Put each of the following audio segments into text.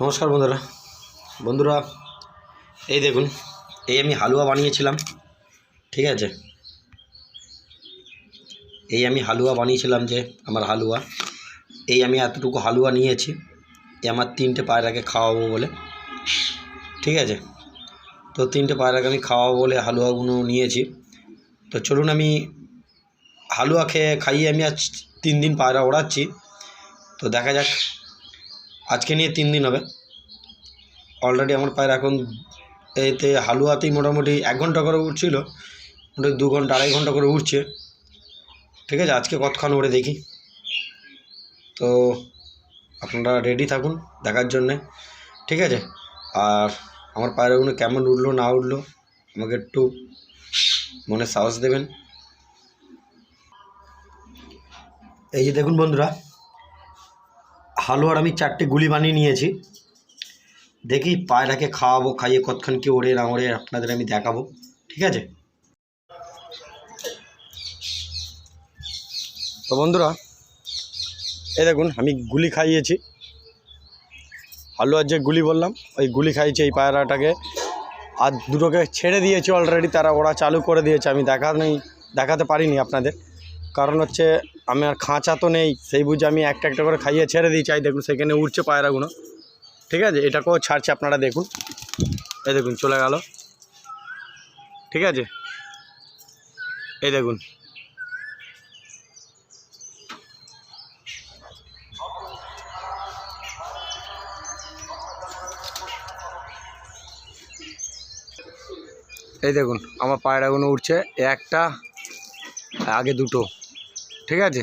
নমস্কার বন্ধুরা। বন্ধুরা, এই দেখুন, এই আমি হালুয়া বানিয়েছিলাম, ঠিক আছে? এই আমি হালুয়া বানিয়েছিলাম যে আমার হালুয়া। এই আমি এতটুকু হালুয়া নিয়েছি এই আমার তিনটে পায়রাকে খাওয়াবো বলে, ঠিক আছে? তো তিনটে পায়রাকে আমি খাওয়াবো বলে হালুয়াগুলো নিয়েছি। তো চলুন আমি হালুয়া খেয়ে খাইয়ে আমি আজ তিন দিন পায়রা ওড়াচ্ছি। তো দেখা যাক আজকে নিয়ে তিন দিন হবে। অলরেডি আমার পায়ের এখন এতে হালুয়াতেই মোটামুটি এক ঘণ্টা করে উঠছিল মোটামুটি দু ঘণ্টা, আড়াই ঘণ্টা করে উঠছে। ঠিক আছে, আজকে কতক্ষণ ওড়ে দেখি। তো আপনারা রেডি থাকুন দেখার জন্যে। ঠিক আছে, আর আমার পায়ের ওগুলো কেমন উঠল, না উঠল, আমাকে একটু মনে সাহস দেবেন। এই যে দেখুন বন্ধুরা হালুয়ার আমি চারটে গুলি বানিয়ে নিয়েছি। দেখি পায়রাকে খাওয়াবো, খাইয়ে কতক্ষণ কি ওড়ে না ওড়ে আপনাদের আমি দেখাবো। ঠিক আছে? তো বন্ধুরা, এই দেখুন, আমি গুলি খাইয়েছি। হালুয়ার যে গুলি বললাম, ওই গুলি খাইয়েছি এই পায়রাটাকে। আর দুটোকে ছেড়ে দিয়েছি অলরেডি তারা ওরা চালু করে দিয়েছে, আমি দেখা নেই, দেখাতে পারিনি আপনাদের। কারণ হচ্ছে আমি আর খাঁচা তো নেই, সেই বুঝে আমি একটা একটা করে খাইয়ে ছেড়ে দিই, চাই দেখুন সেখানে উঠছে পায়রাগুলো ঠিক আছে? এটাকেও ছাড়ছে, আপনারা দেখুন। এই দেখুন, চলে গেল। ঠিক আছে? এই দেখুন। এই দেখুন, আমার পায়রাগুলো উঠছে একটা, আগে দুটো। ঠিক আছে?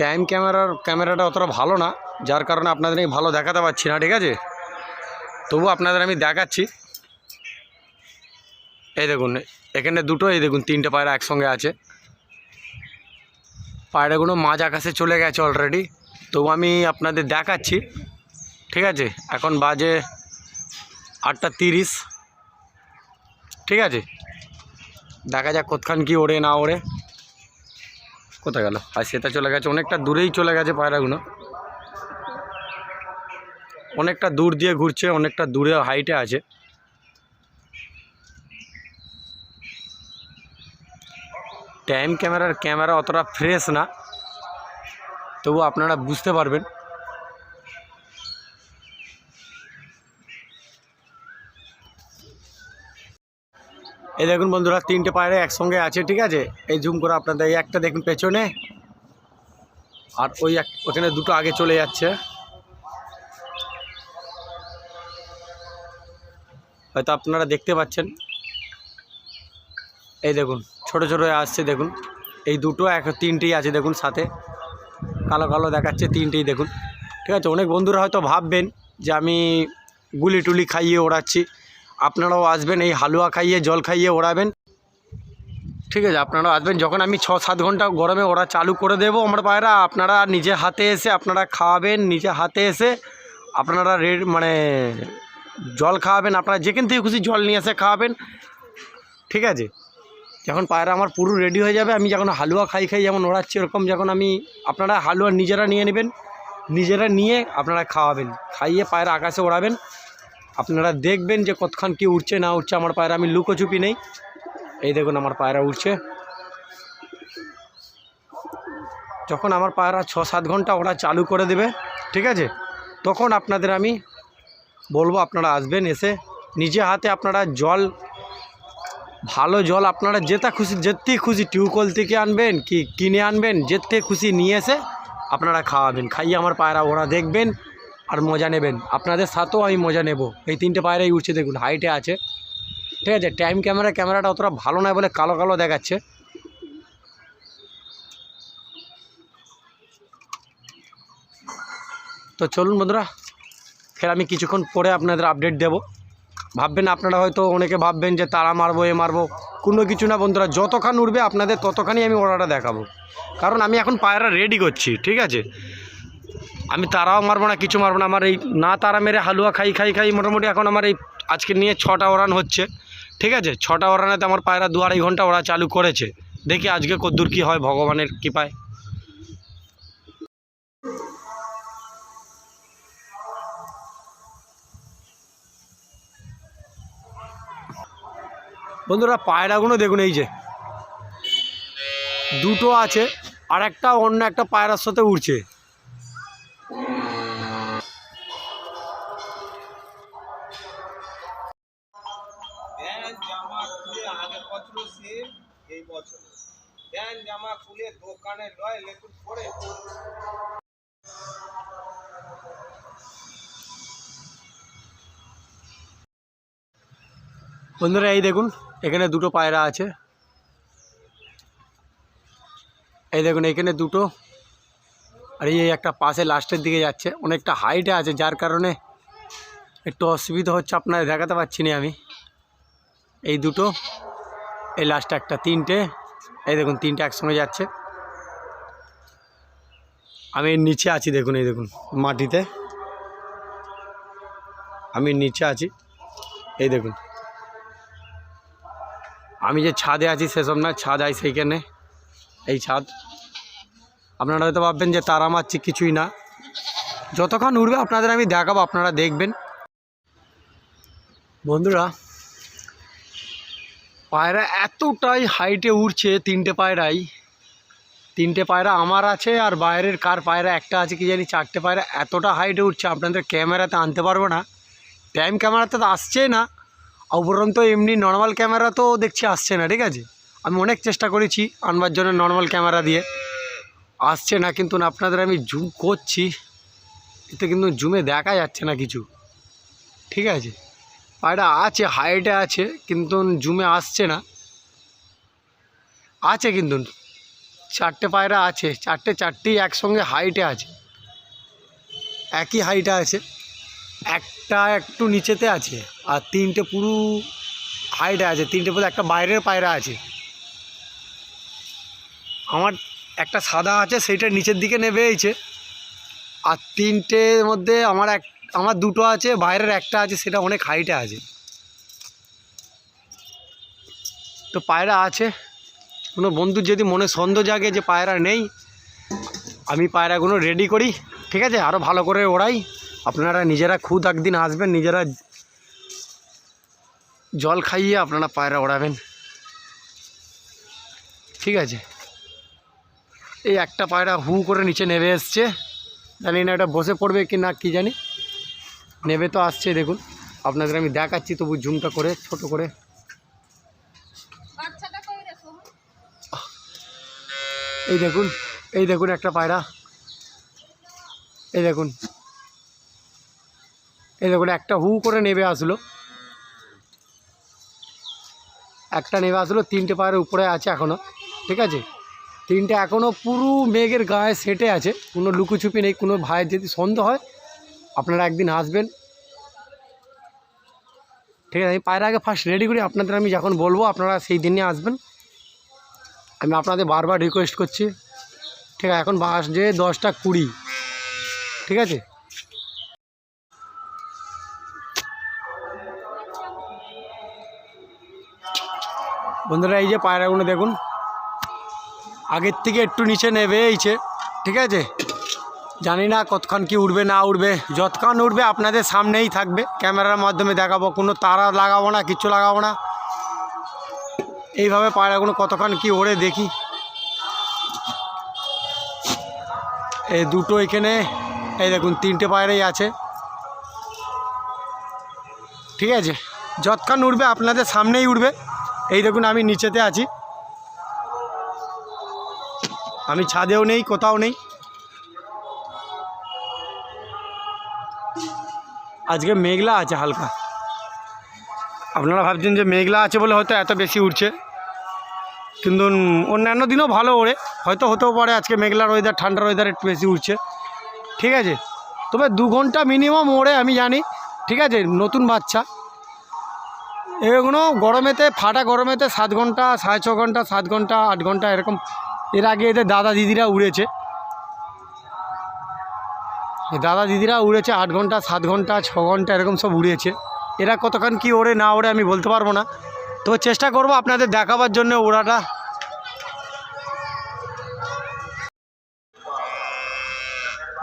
টাইম ক্যামেরার ক্যামেরাটা অতটা ভালো না, যার কারণে আপনাদের আমি ভালো দেখাতে পারছি না, ঠিক আছে? তবু আপনাদের আমি দেখাচ্ছি। এই দেখুন, এখানে দুটো, এই দেখুন, তিনটে পায়রা একসঙ্গে আছে। পায়রাগুলো মাঝ আকাশে চলে গেছে অলরেডি তবু আমি আপনাদের দেখাচ্ছি, ঠিক আছে? এখন বাজে আটটা তিরিশ, ঠিক আছে? দেখা যাক কতক্ষণ কি ওড়ে, না ওড়ে। কোথায় গেল? আর সেটা চলে গেছে, অনেকটা দূরেই চলে গেছে পায়রাগুলো। অনেকটা দূর দিয়ে ঘুরছে, অনেকটা দূরে হাইটে আছে। টাইম ক্যামেরার ক্যামেরা অতটা ফ্রেশ না। তবু আপনারা বুঝতে পারবেন। এই দেখুন বন্ধুরা, তিনটে পায়রা একসঙ্গে আছে, ঠিক আছে? এই জুম করে আপনাদের, এই একটা দেখুন পেছনে, আর ওই এক, ওখানে দুটো আগে চলে যাচ্ছে। হয়তো আপনারা দেখতে পাচ্ছেন। এই দেখুন, ছোট ছোট আসছে, দেখুন। এই দুটো, এক, তিনটেই আছে, দেখুন, সাথে। কালো কালো দেখাচ্ছে, তিনটেই দেখুন। ঠিক আছে, অনেক বন্ধুরা হয়তো ভাববেন যে আমি গুলি টুলি খাইয়ে ওড়াচ্ছি। আপনারাও আসবেন, এই হালুয়া খাইয়ে, জল খাইয়ে ওড়াবেন। ঠিক আছে, আপনারাও আসবেন। যখন আমি ছ সাত ঘণ্টা গরমে ওরা চালু করে দেবো, আমার পায়রা আপনারা নিজে হাতে এসে আপনারা খাওয়াবেন নিজে হাতে এসে আপনারা রেড মানে জল খাওয়াবেন আপনারা যেখান থেকে খুশি জল নিয়ে এসে খাওয়াবেন ঠিক আছে? যখন পায়রা আমার পুরো রেডি হয়ে যাবে, আমি যখন হালুয়া খাই খাই যেমন ওড়াচ্ছি ওরকম যখন আমি আপনারা হালুয়া নিজেরা নিয়ে নেবেন, নিজেরা নিয়ে আপনারা খাওয়াবেন, খাইয়ে পায়রা আকাশে ওড়াবেন। আপনারা দেখবেন যে কতক্ষণ কি উঠছে না উঠছে আমার পায়রা আমি লুকোচুপি নেই। এই দেখুন আমার পায়রা উঠছে যখন আমার পায়রা ছ সাত ঘণ্টা ওরা চালু করে দেবে, ঠিক আছে? তখন আপনাদের আমি বলব আপনারা আসবেন এসে, নিজে হাতে আপনারা জল, ভালো জল আপনারা যেটা খুশি যেতে খুশি, টিউবওয়েল থেকে আনবেন কি কিনে আনবেন, যেতে খুশি নিয়ে এসে আপনারা খাওয়াবেন। খাইয়ে আমার পায়রা ওরা দেখবেন আর মজা নেবেন। আপনাদের সাথেও আমি মজা নেব। এই তিনটে পায়রাই উঠছে দেখুন হাইটে আছে। ঠিক আছে টাইম ক্যামেরা ক্যামেরাটা অতটা ভালো নয় বলে কালো কালো দেখাচ্ছে। তো চলুন বন্ধুরা, ফের আমি কিছুক্ষণ পরে আপনাদের আপডেট দেব। ভাববেন আপনারা হয়তো অনেকে ভাববেন যে তারা মারবো, এ মারবো। কোনো কিছু না বন্ধুরা যতক্ষণ উঠবে আপনাদের ততখানি আমি ওড়াটা দেখাবো। কারণ আমি এখন পায়রা রেডি করছি, ঠিক আছে? আমি তারাও মারবো না, কিছু মারবো না। আমার এই না তারা মেরে হালুয়া খাই খাই খাই মোটামুটি এখন আমার এই আজকে নিয়ে ছটা ওরান হচ্ছে। ঠিক আছে? ছটা ওরানেতে আমার পায়রা দু আড়াই ঘণ্টা ওরা চালু করেছে। দেখি আজকে কদ্দূর কী হয়, ভগবানের কৃপায়। বন্ধুরা, পায়রাগুলো দেখুন এই যে। দুটো আছে, আর একটা অন্য একটা পায়রার সাথে উড়ছে। বন্ধুরা, এই দেখুন, এখানে দুটো পায়রা আছে। এই দেখুন, এখানে দুটো। আর এই একটা পাশে লাস্টের দিকে যাচ্ছে। অনেকটা হাইটে আছে, যার কারণে একটু অসুবিধা হচ্ছে আপনার দেখাতে পাচ্ছি না আমি। এই দুটো, এই লাস্টে একটা, তিনটে। এই দেখুন, তিনটে একসঙ্গে যাচ্ছে। আমি নিচে আছি, দেখুন, এই দেখুন, মাটিতে। আমি নিচে আছি। এই দেখুন আমি যে ছাদে আছি সেসব না ছাদ আই সেইখানে। এই ছাদ। আপনারা হয়তো ভাববেন যে তারা মারছি কিছুই না। যতক্ষণ উঠবে আপনাদের আমি দেখাবো, আপনারা দেখবেন। বন্ধুরা, পায়রা এতটাই হাইটে উঠছে তিনটে পায়রাই। তিনটে পায়রা আমার আছে আর বাইরের কার পায়রা একটা আছে কি জানি, চারটে পায়রা এতটা হাইটে উঠছে আপনাদের ক্যামেরাতে আনতে পারব না। টাইম ক্যামেরাতে তো আসছেই না। উপরন্ত এমনি নর্মাল ক্যামেরা তো দেখছি আসছে না, ঠিক আছে? আমি অনেক চেষ্টা করেছি আনবার জন্য নর্মাল ক্যামেরা দিয়ে। আসছে না, কিন্তু আপনাদের আমি জুম করছি। এতে কিন্তু জুমে দেখা যাচ্ছে না কিছু। ঠিক আছে? পায়রা আছে হাইটে আছে, কিন্তু জুমে আসছে না। আছে কিন্তু। চারটে পায়রা আছে, চারটে চারটেই একসঙ্গে হাইটে আছে। একই হাইটে আছে। একটা একটু নিচেতে আছে। আর তিনটে পুরো হাইটে আছে, তিনটে পুরো একটা বাইরের পায়রা আছে। আমার একটা সাদা আছে, সেইটা নিচের দিকে নেবে এইছে আর তিনটের মধ্যে আমার এক, আমার দুটো আছে, বাইরের একটা আছে, সেটা অনেক হাইটে আছে। তো পায়রা আছে। কোনো বন্ধুর যদি মনে সন্দেহ জাগে যে পায়রা নেই, আমি পায়রাগুলো রেডি করি। ঠিক আছে? আরও ভালো করে ওড়াই। আপনারা নিজেরা খুদ একদিন আসবেন, নিজেরা জল খাইয়ে আপনারা পায়রা ওড়াবেন। ঠিক আছে? এই একটা পায়রা হু করে নিচে নেমে এসছে। জানি না এটা বসে পড়বে কি না কি জানি। নেবে তো আসছে দেখুন। আপনাদের আমি দেখাচ্ছি তবু জুমটা করে ছোট করে। এই দেখুন এই দেখুন একটা পায়রা। এই দেখুন। এই দেখুন একটা হু করে নেবে আসলো। একটা নেবে আসলো, তিনটে পায়ের উপরে আছে এখনও ঠিক আছে? তিনটে এখনও পুরো মেঘের গায়ে সেটে আছে, কোনো লুকোছুপি নেই, কোনো ভাইয়ের যদি সন্দেহ হয়, আপনারা একদিন আসবেন। ঠিক আছে, আমি পায়ের আগে ফার্স্ট রেডি করি, আপনাদের আমি যখন বলব, আপনারা সেই দিনে আসবেন। আমি আপনাদের বারবার রিকোয়েস্ট করছি। ঠিক আছে, এখন বাস যে দশটা কুড়ি, ঠিক আছে? বন্ধুরা, এই যে পায়রাগুলো দেখুন। আগের থেকে একটু নিচে নেবে এইছে, ঠিক আছে? জানি না কতক্ষণ কি উঠবে না উঠবে যতক্ষণ উঠবে আপনাদের সামনেই থাকবে। ক্যামেরার মাধ্যমে দেখাবো। কোনো তারা লাগাবো না কিচ্ছু লাগাবো না। এইভাবে পায়রাগুলো কতক্ষণ কি ওড়ে দেখি। এই দুটো এখানে, এই দেখুন, তিনটে পায়রাই আছে। ঠিক আছে? যতক্ষণ উঠবে আপনাদের সামনেই উঠবে এই দেখুন, আমি নিচেতে আছি। আমি ছাদেও নেই, কোথাও নেই। আজকে মেঘলা আছে হালকা। আপনারা ভাবছেন যে মেঘলা আছে বলে হয়তো এত বেশি উঠছে কিন্তু অন্যান্য দিনও ভালো ওড়ে। হয়তো হতেও পারে আজকে মেঘলার ওয়েদার ঠান্ডার ওয়েদার একটু বেশি উঠছে ঠিক আছে? তবে দু ঘণ্টা মিনিমাম ওড়ে, আমি জানি। ঠিক আছে? নতুন বাচ্চা। এগুলো গরমেতে, ফাটা গরমেতে সাত ঘণ্টা, সাড়ে ছ ঘণ্টা, সাত ঘণ্টা, আট ঘণ্টা এরকম। এর আগে এদের দাদা দিদিরা উড়েছে। দাদা দিদিরা উড়েছে আট ঘণ্টা, সাত ঘণ্টা, ছ ঘণ্টা এরকম সব উড়েছে। এরা কতক্ষণ কি ওড়ে না ওড়ে আমি বলতে পারব না। তো চেষ্টা করব আপনাদের দেখাবার জন্য ওড়াটা।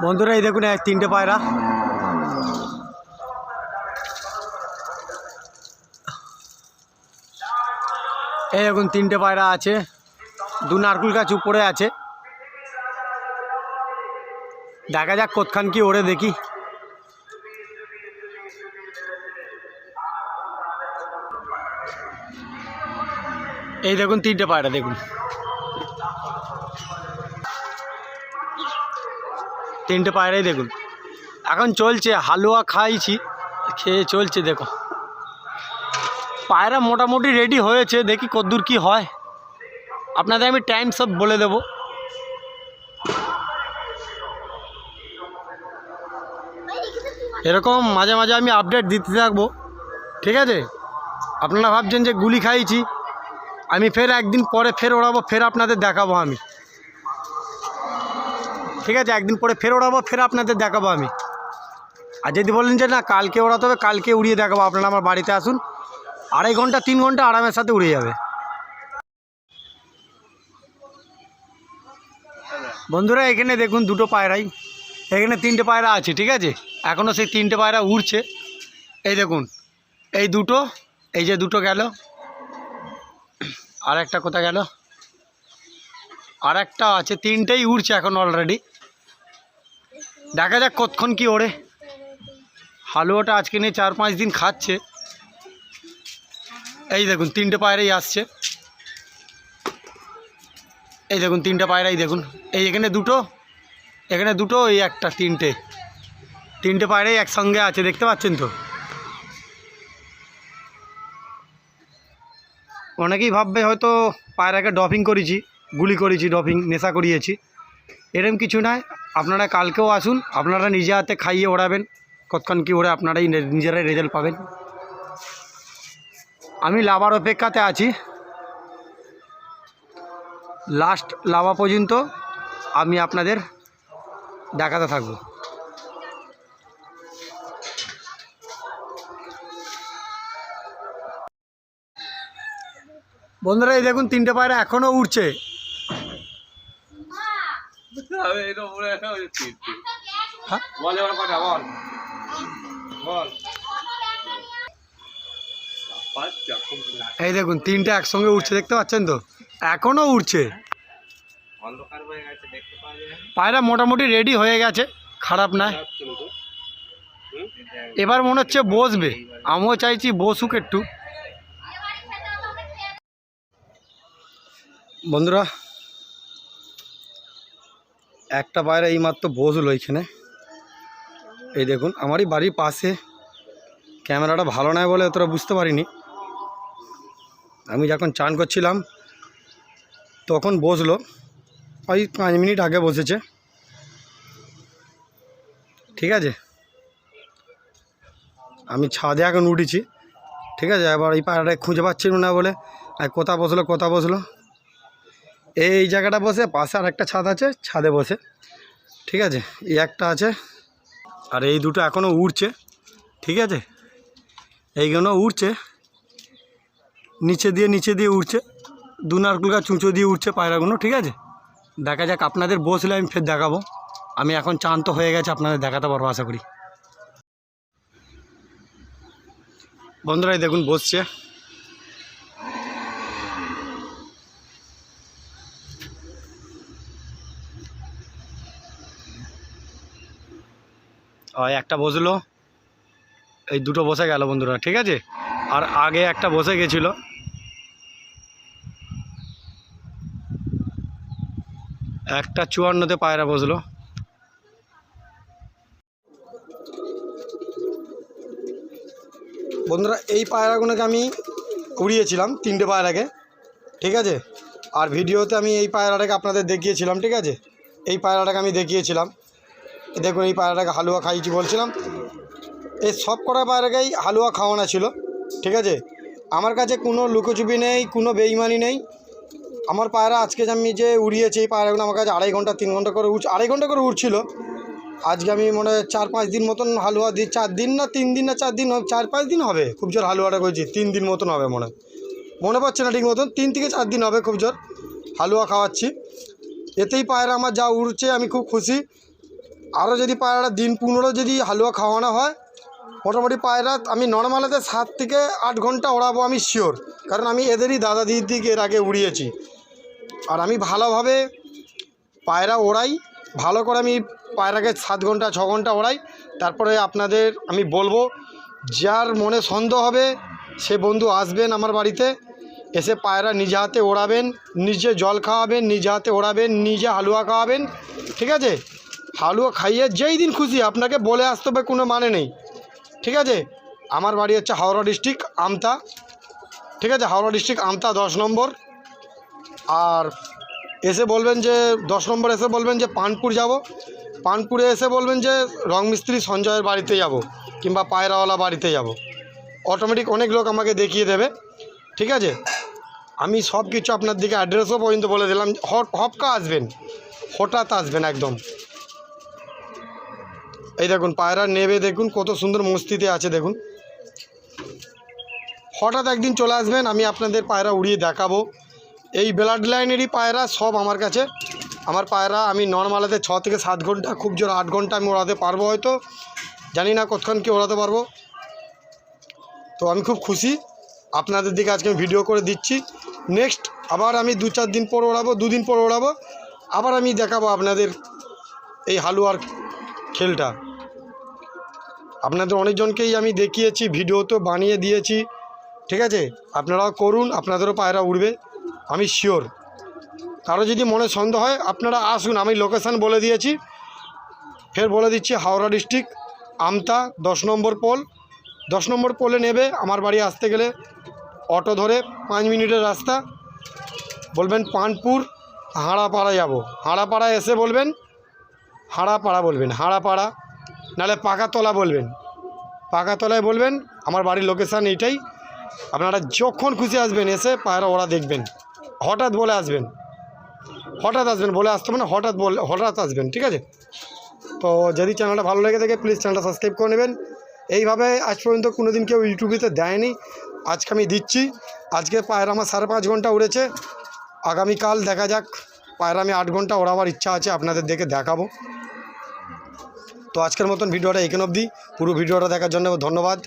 বন্ধুরা, এই দেখুন, এক তিনটে পায়রা। এই এখন তিনটে পায়রা আছে। দু নারকুল গাছ উপরে আছে। দেখা যাক কতখান কি ওরে দেখি। এই দেখুন, তিনটে পায়রা, দেখুন। তিনটে পায়রাই দেখুন। এখন চলছে, হালুয়া খাইছি, খেয়ে চলছে, দেখো। পায়রা মোটামুটি রেডি হয়েছে, দেখি কদ্দূর কি হয়। আপনাদের আমি টাইম সব বলে দেব। এরকম মাঝে মাঝে আমি আপডেট দিতে থাকব। ঠিক আছে? আপনারা ভাবছেন যে গুলি খাইছি। আমি ফের একদিন পরে ফের ওড়াবো, ফের আপনাদের দেখাবো আমি। ঠিক আছে? একদিন পরে ফের ওড়াবো, ফের আপনাদের দেখাবো আমি। আর যদি বলেন যে না, কালকে ওড়াতে হবে, কালকে উড়িয়ে দেখাবো। আপনারা আমার বাড়িতে আসুন। আড়াই ঘণ্টা, তিন ঘণ্টা আরামের সাথে উড়ে যাবে। বন্ধুরা, এখানে দেখুন দুটো পায়রাই। এখানে তিনটে পায়রা আছে, ঠিক আছে? এখনও সেই তিনটে পায়রা উড়ছে। এই দেখুন, এই দুটো, এই যে দুটো গেল। আর একটা কোথা গেল? আর একটা আছে, তিনটেই উড়ছে এখন অলরেডি দেখা যাক কতক্ষণ কি ওড়ে। হালুয়াটা আজকে নিয়ে চার পাঁচ দিন খাচ্ছে। এই দেখুন, তিনটে পায়রাই আসছে। এই দেখুন, তিনটে পায়রাই দেখুন। এই এখানে দুটো এখানে দুটো, এই একটা, তিনটে। তিনটে পায়রাই একসঙ্গে আছে, দেখতে পাচ্ছেন তো? অনেকেই ভাববে হয়তো পায়রাকে ডফিং করেছি, গুলি করেছি, ডফিং, নেশা করিয়েছি। এরকম কিছু নয়, আপনারা কালকেও আসুন, আপনারা নিজে হাতে খাইয়ে ওড়াবেন, কতক্ষণ কী ওড়ে আপনারাই নিজেরাই রেজাল্ট পাবেন। আমি লাভার অপেক্ষাতে আছি। লাস্ট লাভা পর্যন্ত আমি আপনাদের দেখাতে থাকব। বন্ধুরা এই দেখুন তিনটে পায়রা এখনও উঠছে। হ্যাঁ? বল। এই দেখুন তিনটে একসঙ্গে উঠছে দেখতে পাচ্ছেন তো? এখনও উঠছে। পায়রা মোটামুটি রেডি হয়ে গেছে খারাপ না? এবার মনে হচ্ছে বসবে। আমিও চাইছি বসুক একটু। বন্ধুরা একটা পায়রা এইমাত্র বসল এইখানে। এই দেখুন আমারই বাড়ির পাশে। ক্যামেরাটা ভালো নয় বলে অতটা বুঝতে পারিনি। আমি যখন চান করছিলাম, তখন বসল। ওই পাঁচ মিনিট আগে বসেছে। ঠিক আছে? আমি ছাদে এখন উঠেছি। ঠিক আছে? এবার এই পায়রাটায় খুঁজে পাচ্ছিল না বলে, আর কোথা বসল কোথা বসল? এই জায়গাটা বসে, পাশে আর একটা ছাদ আছে, ছাদে বসে। ঠিক আছে? এই একটা আছে, আর এই দুটো এখনও উড়ছে। ঠিক আছে? এইগুলো উড়ছে। নিচে দিয়ে নিচে দিয়ে উড়ছে, দু নারকুল গাছ চুঁচো দিয়ে উঠছে পায়রাগুলো, ঠিক আছে? দেখা যাক আপনাদের বসলে আমি ফের দেখাবো। আমি এখন চান তো হয়ে গেছে, আপনাদের দেখাতে পারব, আশা করি। বন্ধুরা, এই দেখুন, বসছে। একটা বসল। এই দুটো বসে গেল, বন্ধুরা, ঠিক আছে? আর আগে একটা বসে গেছিল। একটা চুয়ান্নতে পায়রা বসল। বন্ধুরা, এই পায়রাগুলোকে আমি উড়িয়েছিলাম তিনটে পায়রাকে, ঠিক আছে? আর ভিডিওতে আমি এই পায়রাটাকে আপনাদের দেখিয়েছিলাম, ঠিক আছে? এই পায়রাটাকে আমি দেখিয়েছিলাম। দেখুন, এই পায়রাটাকে হালুয়া খাইয়েছি বলছিলাম। এই সব কটা পায়রাকেই হালুয়া খাওয়ানো ছিল, ঠিক আছে? আমার কাছে কোনো লুকোচুপি নেই, কোনো বেইমানি নেই। আমার পায়রা আজকে যে আমি যে উড়িয়েছি, এই পায়রাগুলো আমার কাছে আড়াই ঘণ্টা, তিন ঘণ্টা করে উঠ আড়াই ঘণ্টা করে উঠছিল আজকে আমি মনে হয় চার পাঁচ দিন মতন হালুয়া দিই চার দিন না তিন দিন না চার দিন হবে, চার পাঁচ দিন হবে, খুব জোর হালুয়াটা করেছি, তিন দিন মতন হবে মনে। মনে পড়ছে না ঠিক মতন, তিন থেকে চার দিন হবে খুব জোর হালুয়া খাওয়াচ্ছি। এতেই পায়রা আমার যা উড়ছে, আমি খুব খুশি। আরও যদি পায়রাটা দিন পনেরো যদি হালুয়া খাওয়ানো হয়, মোটামুটি পায়রা আমি নর্মালেতে সাত থেকে আট ঘণ্টা ওড়াবো আমি শিওর কারণ আমি এদেরই দাদা দিদিকে এর আগে উড়িয়েছি। আর আমি ভালোভাবে পায়রা ওড়াই, ভালো করে আমি পায়রাকে সাত ঘণ্টা, ছ ঘণ্টা ওড়াই। তারপরে আপনাদের আমি বলব, যার মনে সন্দেহ হবে, সে বন্ধু আসবেন আমার বাড়িতে, এসে পায়রা নিজে হাতে ওড়াবেন, নিজে জল খাওয়াবেন, নিজে হাতে ওড়াবেন, নিজে হালুয়া খাওয়াবেন, ঠিক আছে? হালুয়া খাইয়ে যেই দিন খুশি, আপনাকে বলে আসতে হবে, কোনো মানে নেই, ঠিক আছে? আমার বাড়ি হচ্ছে হাওড়া ডিস্ট্রিক্ট আমতা, ঠিক আছে? হাওড়া ডিস্ট্রিক্ট আমতা দশ নম্বর। আর এসে বলবেন যে, দশ নম্বর এসে বলবেন যে, পানপুর যাব। পানপুরে এসে বলবেন যে রং মিস্ত্রি সঞ্জয়ের বাড়িতে যাব কিংবা পায়রাওয়ালা বাড়িতে যাব। অটোমেটিক অনেক লোক আমাকে দেখিয়ে দেবে। ঠিক আছে? আমি সব কিছু আপনার দিকে অ্যাড্রেসও পর্যন্ত বলে দিলাম। হপকা আসবেন। হঠাৎ আসবেন একদম। এই দেখুন, পায়রা নেবে দেখুন, কত সুন্দর মস্তিতে আছে দেখুন। হঠাৎ একদিন চলে আসবেন, আমি আপনাদের পায়রা উড়িয়ে দেখাবো। এই ব্লাড লাইনেরই পায়রা সব আমার কাছে। আমার পায়রা আমি নর্মালেতে ছ থেকে সাত ঘণ্টা, খুব জোর আট ঘণ্টা আমি ওড়াতে পারব হয়তো। জানি না কতক্ষণ কি ওড়াতে পারব। তো আমি খুব খুশি। আপনাদের দিকে আজকে আমি ভিডিও করে দিচ্ছি। নেক্সট আবার আমি দু চার দিন পর ওড়াবো দুদিন পর ওড়াবো। আবার আমি দেখাবো আপনাদের এই হালুয়ার খেলটা। আপনাদের অনেকজনকেই আমি দেখিয়েছি ভিডিও তো বানিয়ে দিয়েছি। ঠিক আছে? আপনারাও করুন, আপনাদেরও পায়রা উঠবে আমি শিওর কারও যদি মনে সন্দেহ হয়, আপনারা আসুন। আমি লোকেশান বলে দিয়েছি। ফের বলে দিচ্ছি, হাওড়া ডিস্ট্রিক্ট আমতা, দশ নম্বর পোল দশ নম্বর পোলে নেবে। আমার বাড়ি আসতে গেলে অটো ধরে পাঁচ মিনিটের রাস্তা। বলবেন, পানপুর, হাঁড়াপাড়া যাব। হাঁড়াপাড়া এসে বলবেন, হাঁড়াপাড়া বলবেন, হাঁড়াপাড়া। নাহলে পাকাতলা বলবেন। পাকাতলায় বলবেন, আমার বাড়ির লোকেশান এইটাই। আপনারা যখন খুশি আসবেন, এসে পায়রা ওরা দেখবেন। হঠাৎ বলে আসবেন। হঠাৎ আসবেন, বলে আসতে মানে হঠাৎ বলে, হঠাৎ আসবেন, ঠিক আছে? তো যদি চ্যানেলটা ভালো লেগে থাকে প্লিজ চ্যানেলটা সাবস্ক্রাইব করে নেবেন। এইভাবে আজ পর্যন্ত কোনো দিন কেউ ইউটিউবেতে দেয়নি। আজকে আমি দিচ্ছি। আজকে পায়রা আমার সাড়ে পাঁচ ঘণ্টা উড়েছে। আগামীকাল দেখা যাক। পায়রা আমি আট ঘণ্টা ওড়াবার ইচ্ছা আছে, আপনাদের দেখে দেখাবো। তো আজকের মতন ভিডিওটা এখানে অবধি। পুরো ভিডিওটা দেখার জন্য ধন্যবাদ।